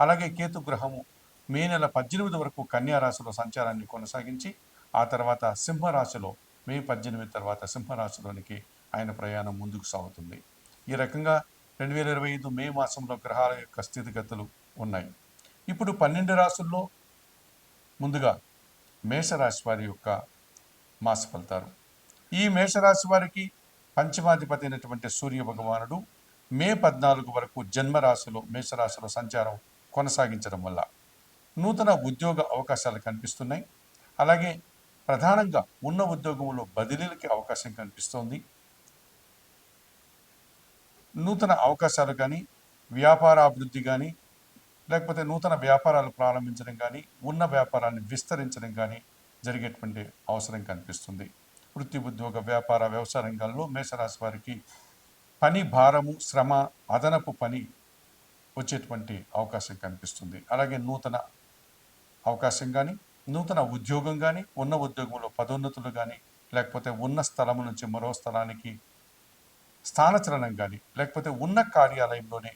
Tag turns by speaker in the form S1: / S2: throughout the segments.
S1: అలాగే కేతు గ్రహము మే నెల పద్దెనిమిది వరకు కన్యా రాశిలో సంచారాన్ని కొనసాగించి ఆ తర్వాత సింహరాశిలో మే పద్దెనిమిది తర్వాత సింహరాశిలోనికి ఆయన ప్రయాణం ముందుకు సాగుతుంది. ఈ రకంగా రెండు వేల ఇరవై ఐదు మే మాసంలో గ్రహాల యొక్క స్థితిగతులు ఉన్నాయి. ఇప్పుడు పన్నెండు రాశుల్లో ముందుగా మేషరాశి వారి యొక్క మాస ఫలితాలు. ఈ మేషరాశి వారికి పంచమాధిపతి అయినటువంటి సూర్య భగవానుడు మే పద్నాలుగు వరకు జన్మరాశిలో మేషరాశిలో సంచారం కొనసాగించడం వల్ల నూతన ఉద్యోగ అవకాశాలు కనిపిస్తున్నాయి. అలాగే ప్రధానంగా ఉన్న ఉద్యోగంలో బదిలీలకి అవకాశం కనిపిస్తోంది. నూతన అవకాశాలు కానీ వ్యాపారాభివృద్ధి కానీ లేకపోతే నూతన వ్యాపారాలు ప్రారంభించడం కానీ ఉన్న వ్యాపారాన్ని విస్తరించడం కానీ జరిగేటువంటి అవసరం కనిపిస్తుంది. వృత్తి ఉద్యోగ వ్యాపార వ్యవసాయ రంగాల్లో మేషరాశి వారికి పని భారము శ్రమ అదనపు పని వచ్చేటువంటి అవకాశం కనిపిస్తుంది. అలాగే నూతన అవకాశం కానీ నూతన ఉద్యోగం కానీ ఉన్న ఉద్యోగంలో పదోన్నతులు కానీ లేకపోతే ఉన్న స్థలం నుంచి మరో స్థలానికి స్థానచలనం కానీ లేకపోతే ఉన్న కార్యాలయంలోనే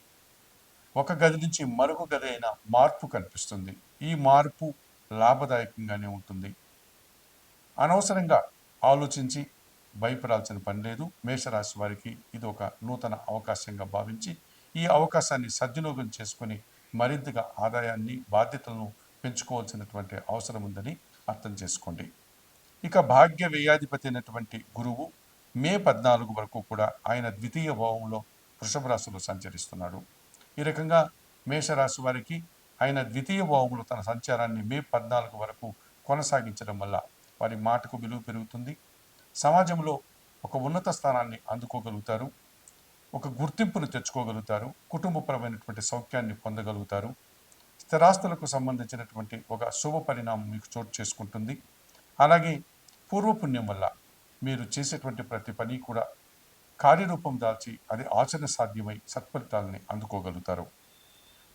S1: ఒక గది నుంచి మరొక గది అయిన మార్పు కనిపిస్తుంది. ఈ మార్పు లాభదాయకంగానే ఉంటుంది. అనవసరంగా ఆలోచించి భయపడాల్సిన పని లేదు. మేషరాశి వారికి ఇది ఒక నూతన అవకాశంగా భావించి ఈ అవకాశాన్ని సద్వినియోగం చేసుకొని మరింతగా ఆదాయాన్ని బాధ్యతలను పెంచుకోవాల్సినటువంటి అవసరం ఉందని అర్థం చేసుకోండి. ఇక భాగ్య వ్యయాధిపతి అయినటువంటి గురువు మే పద్నాలుగు వరకు కూడా ఆయన ద్వితీయ భావంలో వృషభ రాశిలో సంచరిస్తున్నాడు. ఈ రకంగా మేషరాశి వారికి ఆయన ద్వితీయ భావంలో తన సంచారాన్ని మే పద్నాలుగు వరకు కొనసాగించడం వల్ల వారి మాటకు విలువ పెరుగుతుంది. సమాజంలో ఒక ఉన్నత స్థానాన్ని అందుకోగలుగుతారు. ఒక గుర్తింపును తెచ్చుకోగలుగుతారు కుటుంబపరమైనటువంటి సౌఖ్యాన్ని పొందగలుగుతారు. స్థిరాస్తులకు సంబంధించినటువంటి ఒక శుభ పరిణామం మీకు చోటు చేసుకుంటుంది. అలాగే పూర్వపుణ్యం వల్ల మీరు చేసేటువంటి ప్రతి పని కూడా కార్యరూపం దాల్చి అది ఆచరణ సాధ్యమై సత్ఫలితాలని అందుకోగలుగుతారు.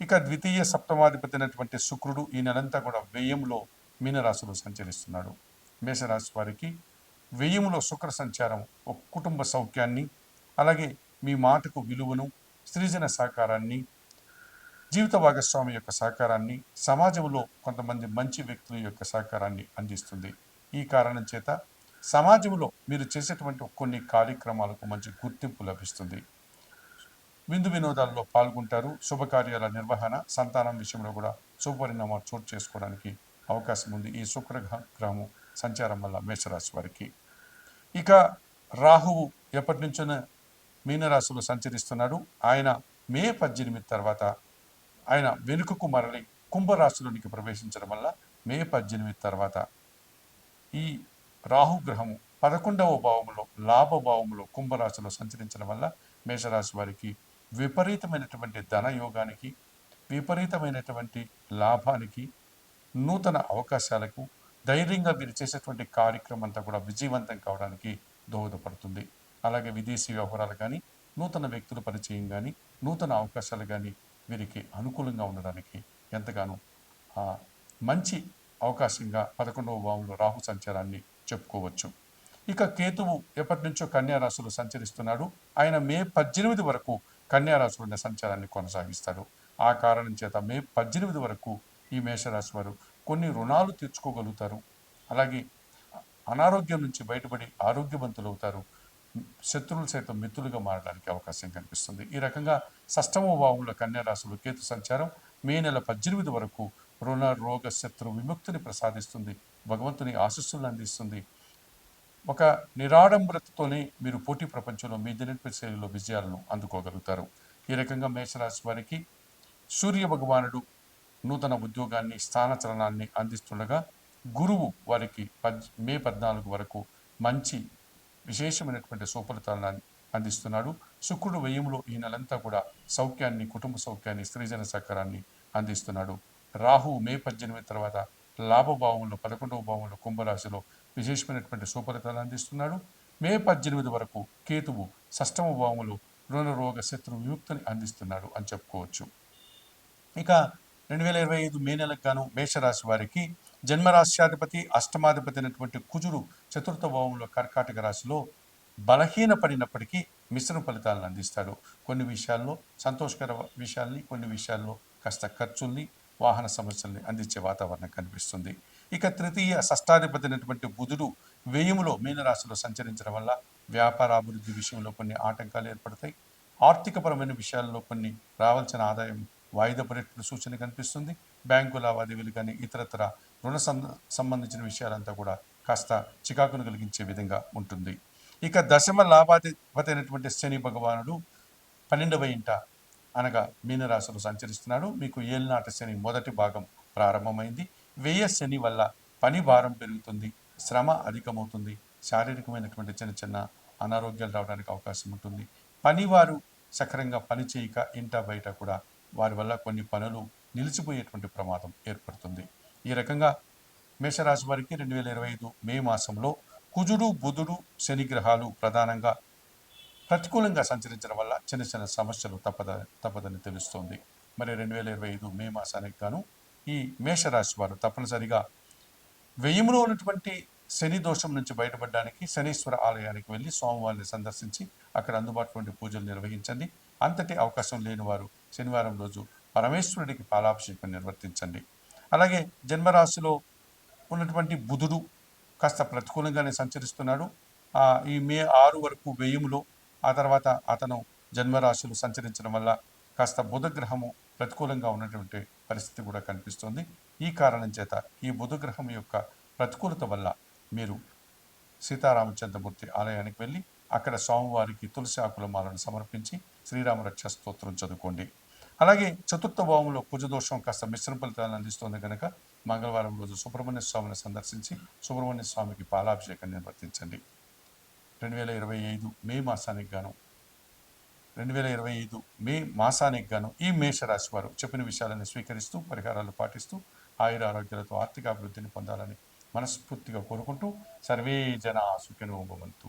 S1: ఇక ద్వితీయ సప్తమాధిపతినటువంటి శుక్రుడు ఈ నెలంతా కూడా వ్యయంలో మీనరాశిలో సంచరిస్తున్నాడు. మేషరాశి వారికి వ్యయంలో శుక్ర సంచారం ఒక కుటుంబ సౌఖ్యాన్ని అలాగే మీ మాటకు విలువను సృజన సహకారాన్ని జీవిత భాగస్వామి యొక్క సహకారాన్ని సమాజంలో కొంతమంది మంచి వ్యక్తుల యొక్క సహకారాన్ని అందిస్తుంది. ఈ కారణం చేత సమాజంలో మీరు చేసేటువంటి కొన్ని కార్యక్రమాలకు మంచి గుర్తింపు లభిస్తుంది. విందు వినోదాల్లో పాల్గొంటారు. శుభకార్యాల నిర్వహణ సంతానం విషయంలో కూడా శుభపరిణామాలు చోటు చేసుకోవడానికి అవకాశం ఉంది. ఈ శుక్ర సంచారం వల్ల మేషరాశి వారికి. ఇక రాహువు ఎప్పటి నుంచో మీనరాశిలో సంచరిస్తున్నాడు. ఆయన మే పద్దెనిమిది తర్వాత ఆయన వెనుకకు మరలి కుంభరాశిలోనికి ప్రవేశించడం వల్ల మే పద్దెనిమిది తర్వాత ఈ రాహుగ్రహము పదకొండవ భావములో లాభభావములో కుంభరాశిలో సంచరించడం వల్ల మేషరాశి వారికి విపరీతమైనటువంటి ధనయోగానికి విపరీతమైనటువంటి లాభానికి నూతన అవకాశాలకు ధైర్యంగా మీరు చేసేటువంటి కార్యక్రమం అంతా కూడా విజయవంతం కావడానికి దోహదపడుతుంది. అలాగే విదేశీ వ్యవహారాలు కానీ నూతన వ్యక్తుల పరిచయం కానీ నూతన అవకాశాలు కానీ వీరికి అనుకూలంగా ఉండడానికి ఎంతగానో మంచి అవకాశంగా పదకొండవ భావంలో రాహు సంచారాన్ని చెప్పుకోవచ్చు. ఇక కేతువు ఎప్పటి నుంచో కన్యారాశులు సంచరిస్తున్నాడు. ఆయన మే పద్దెనిమిది వరకు కన్యారాశి ఉన్న సంచారాన్ని కొనసాగిస్తాడు. ఆ కారణం చేత మే పద్దెనిమిది వరకు ఈ మేషరాశి వారు కొన్ని రుణాలు తీర్చుకోగలుగుతారు. అలాగే అనారోగ్యం నుంచి బయటపడి ఆరోగ్యవంతులు అవుతారు శత్రువులు సైతం మిత్రులుగా మారడానికి అవకాశం కనిపిస్తుంది. ఈ రకంగా సష్టమ భావంలో కన్యారాశులు కేతు సంచారం మే నెల పద్దెనిమిది వరకు రుణ రోగ శత్రు విముక్తిని ప్రసాదిస్తుంది. భగవంతుని ఆశస్సులను అందిస్తుంది. ఒక నిరాడంబరతతోనే మీరు పోటీ ప్రపంచంలో మీ దినపై శైలిలో విజయాలను అందుకోగలుగుతారు. ఈ రకంగా మేషరాశి వారికి సూర్య భగవానుడు నూతన ఉద్యోగాన్ని స్థానచలనాన్ని అందిస్తుండగా గురువు వారికి పద్ మే పద్నాలుగు వరకు మంచి విశేషమైనటువంటి సుఫలితాలను అందిస్తున్నాడు. శుక్రుడు వ్యయంలో ఈ నెలంతా కూడా సౌఖ్యాన్ని కుటుంబ సౌఖ్యాన్ని స్త్రీజన సహకారాన్ని అందిస్తున్నాడు. రాహు మే పద్దెనిమిది తర్వాత లాభభావంలో పదకొండవ భావంలో కుంభరాశిలో విశేషమైనటువంటి సుఫలితాలు అందిస్తున్నాడు. మే పద్దెనిమిది వరకు కేతువు షష్టమ భావంలో రుణరోగ శత్రు విముక్తిని అందిస్తున్నాడు అని చెప్పుకోవచ్చు. ఇక రెండు వేల ఇరవై ఐదు మే నెలకు గాను మేషరాశి వారికి జన్మరాశ్యాధిపతి అష్టమాధిపతి అయినటువంటి కుజుడు చతుర్థ భావంలో కర్కాటక రాశిలో బలహీన పడినప్పటికీ మిశ్రమ ఫలితాలను అందిస్తాడు. కొన్ని విషయాల్లో సంతోషకర విషయాల్ని కొన్ని విషయాల్లో కాస్త ఖర్చుల్ని వాహన సమస్యల్ని అందించే వాతావరణం కనిపిస్తుంది. ఇక తృతీయ షష్టాధిపతి అయినటువంటి బుధుడు వ్యయములో మీనరాశిలో సంచరించడం వల్ల వ్యాపార అభివృద్ధి విషయంలో కొన్ని ఆటంకాలు ఏర్పడతాయి. ఆర్థికపరమైన విషయాల్లో కొన్ని రావాల్సిన ఆదాయం వాయిదా పడేటువంటి సూచన కనిపిస్తుంది. బ్యాంకు లావాదేవీలు కానీ ఇతరతర రుణ సం- సంబంధించిన విషయాలంతా కూడా కాస్త చికాకును కలిగించే విధంగా ఉంటుంది. ఇక దశమ లాభాధిపతి అయినటువంటి శని భగవానుడు పన్నెండవ ఇంట అనగా మీనరాశిలో సంచరిస్తున్నాడు. మీకు ఏలినాటి శని మొదటి భాగం ప్రారంభమైంది. వ్యయ శని వల్ల పని భారం పెరుగుతుంది శ్రమ అధికమవుతుంది శారీరకమైనటువంటి చిన్న చిన్న అనారోగ్యాలు రావడానికి అవకాశం ఉంటుంది. పనివారు సక్రంగా పని చేయక ఇంట బయట కూడా వారి వల్ల కొన్ని పనులు నిలిచిపోయేటువంటి ప్రమాదం ఏర్పడుతుంది. ఈ రకంగా మేషరాశి వారికి రెండు వేల ఇరవై ఐదు మే మాసంలో కుజుడు బుధుడు శని గ్రహాలు ప్రధానంగా ప్రతికూలంగా సంచరించడం వల్ల చిన్న చిన్న సమస్యలు తప్పద తప్పదని తెలుస్తోంది. మరి రెండు వేల ఇరవై ఐదు మే మాసానికి గాను ఈ మేషరాశి వారు తప్పనిసరిగా వ్యయములో ఉన్నటువంటి శని దోషం నుంచి బయటపడడానికి శనీశ్వర ఆలయానికి వెళ్ళి స్వామివారిని సందర్శించి అక్కడ అందుబాటులో పూజలు నిర్వహించండి. అంతటి అవకాశం లేని వారు శనివారం రోజు పరమేశ్వరుడికి పాలాభిషేకం నిర్వర్తించండి. అలాగే జన్మరాశిలో ఉన్నటువంటి బుధుడు కాస్త ప్రతికూలంగానే సంచరిస్తున్నాడు. ఈ మే ఆరు వరకు వ్యయములో ఆ తర్వాత అతను జన్మరాశులు సంచరించడం వల్ల కాస్త బుధగ్రహము ప్రతికూలంగా ఉన్నటువంటి పరిస్థితి కూడా కనిపిస్తుంది. ఈ కారణం చేత ఈ బుధగ్రహం యొక్క ప్రతికూలత వల్ల మీరు సీతారామచంద్రమూర్తి ఆలయానికి వెళ్ళి అక్కడ స్వామివారికి తులసి ఆకుల మాలను సమర్పించి శ్రీరామ రక్ష స్తోత్రం చదువుకోండి. అలాగే చతుర్థ భావంలో కుజదోషం కాస్త మిశ్రమ ఫలితాలను అందిస్తుంది కనుక మంగళవారం రోజు సుబ్రహ్మణ్య స్వామిని సందర్శించి సుబ్రహ్మణ్య స్వామికి పాలాభిషేకం నిర్వర్తించండి రెండు వేల ఇరవై ఐదు మే మాసానికి గాను రెండు వేల ఇరవై ఐదు మే మాసానికి గాను ఈ మేషరాశి వారు చెప్పిన విషయాలను స్వీకరిస్తూ పరిహారాలు పాటిస్తూ ఆయుర ఆరోగ్యాలతో ఆర్థిక అభివృద్ధిని పొందాలని మనస్ఫూర్తిగా కోరుకుంటూ సర్వే జన సుఖినో భవంతు.